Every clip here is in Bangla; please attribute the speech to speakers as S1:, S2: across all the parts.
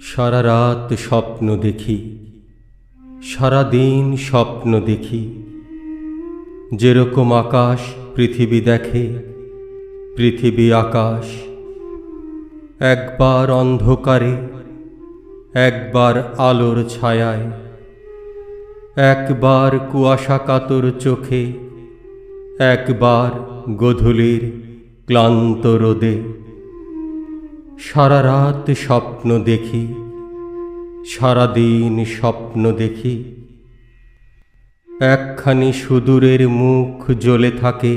S1: সারা রাত স্বপ্ন দেখি সারা দিন স্বপ্ন দেখি। যেরকম আকাশ পৃথিবী দেখে, পৃথিবী আকাশ। একবার অন্ধকারে, একবার আলোর ছায়ায়। একবার কুয়াশা কাতর চোখে, একবার গধূলির ক্লান্ত রোদে। সারা রাত স্বপ্ন দেখি, সারা দিন স্বপ্ন দেখি। একখানি সুদূরের মুখ জ্বলে থাকে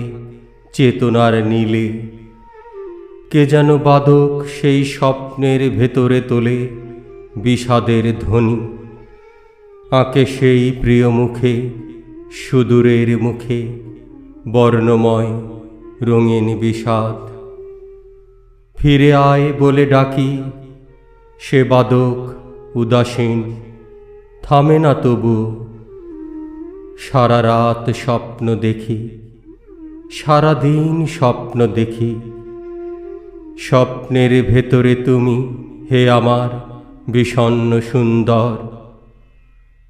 S1: চেতনার নীলে, কে যেন বাদক সেই স্বপ্নের ভেতরে তোলে বিষাদের ধ্বনি। আঁকে সেই প্রিয় মুখে, সুদূরের মুখে, বর্ণময় রঙিন বিষাদ। ফিরে আয় বলে ডাকি। সে বাদক উদাসীন, থামে না তবু। সারা রাত স্বপ্ন দেখি, সারা দিন স্বপ্ন দেখি। স্বপ্নের ভেতরে তুমি, হে আমার বিষণ্ণ সুন্দর।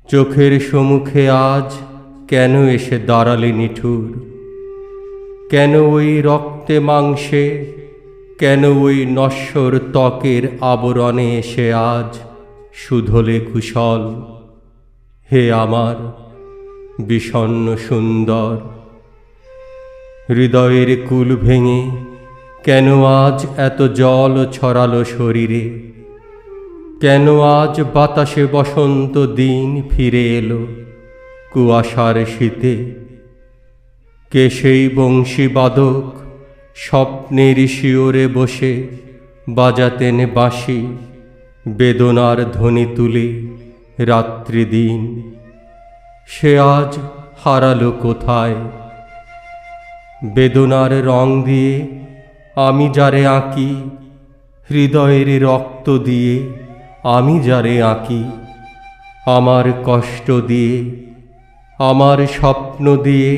S1: চোখের সম্মুখে আজ কেন এসে দাঁড়ালে নিঠুর? কেন ওই রক্তে মাংসে কেন ওই নশ্বর ত্বকের আবরণে এসে আজ শুধলে কুশল? হে আমার বিষণ্ণ সুন্দর, হৃদয়ের কুল ভেঙে কেন আজ এত জল ছড়ালো শরীরে? কেন আজ বাতাসে বসন্ত দিন ফিরে এলো কুয়াশার শীতে? কে সেই বংশী বাদক স্বপ্নের শিওরে বসে বাজাতেন বাঁশি, বেদনার ধ্বনি তুলে রাত্রি দিন। সে আজ হারালো কোথায়? বেদনার রং দিয়ে আমি যারে আঁকি, হৃদয়ের রক্ত দিয়ে আমি যারে আঁকি। আমার কষ্ট দিয়ে, আমার স্বপ্ন দিয়ে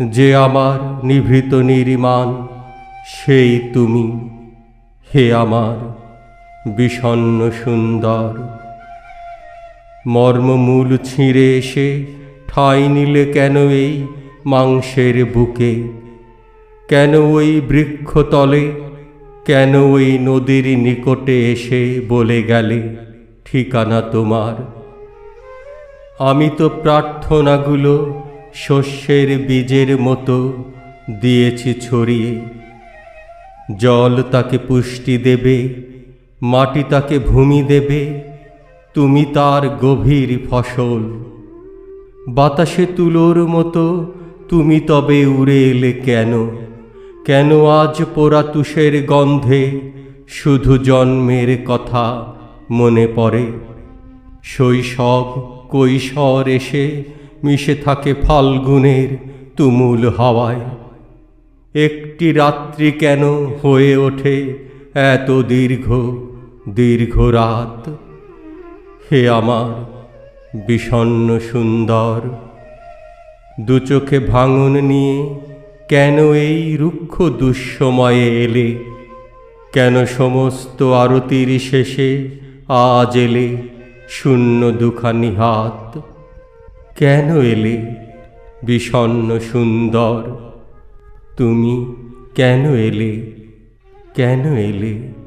S1: যে আমার নিভৃত নির্মাণ, সেই তুমি। হে আমার বিষণ্ণ সুন্দর। মর্মমূল ছিঁড়ে এসে ঠাঁই নিলে কেন এই মাংসের বুকে? কেন ওই বৃক্ষতলে কেন ওই নদীর নিকটে এসে বলে গেলে ঠিকানা তোমার? আমি তো প্রার্থনাগুলো শস্যের বীজের মতো দিয়েছি ছড়িয়ে। জল তাকে পুষ্টি দেবে, মাটি তাকে ভূমি দেবে, তুমি তার গভীর ফসল। বাতাসে তুলোর মতো তুমি তবে উড়ে এলে কেন? কেন আজ পোড়া তুষের গন্ধে শুধু জন্মের কথা মনে পড়ে? শৈশব কৈশোর এসে মিশে থাকে ফাল্গুনের তুমুল হাওয়ায়। একটি রাত্রি কেন হয়ে ওঠে এত দীর্ঘ দীর্ঘ রাত? হে আমার বিষণ্ণ সুন্দর, দু চোখে ভাঙন নিয়ে কেন এই রুক্ষ দুঃসময়ে এলে? কেন সমস্ত আরতির শেষে আজ এলে শূন্য দুখানি হাত? কেন এলে? বিষণ্ন সুন্দর। তুমি কেন এলে? কেন এলে?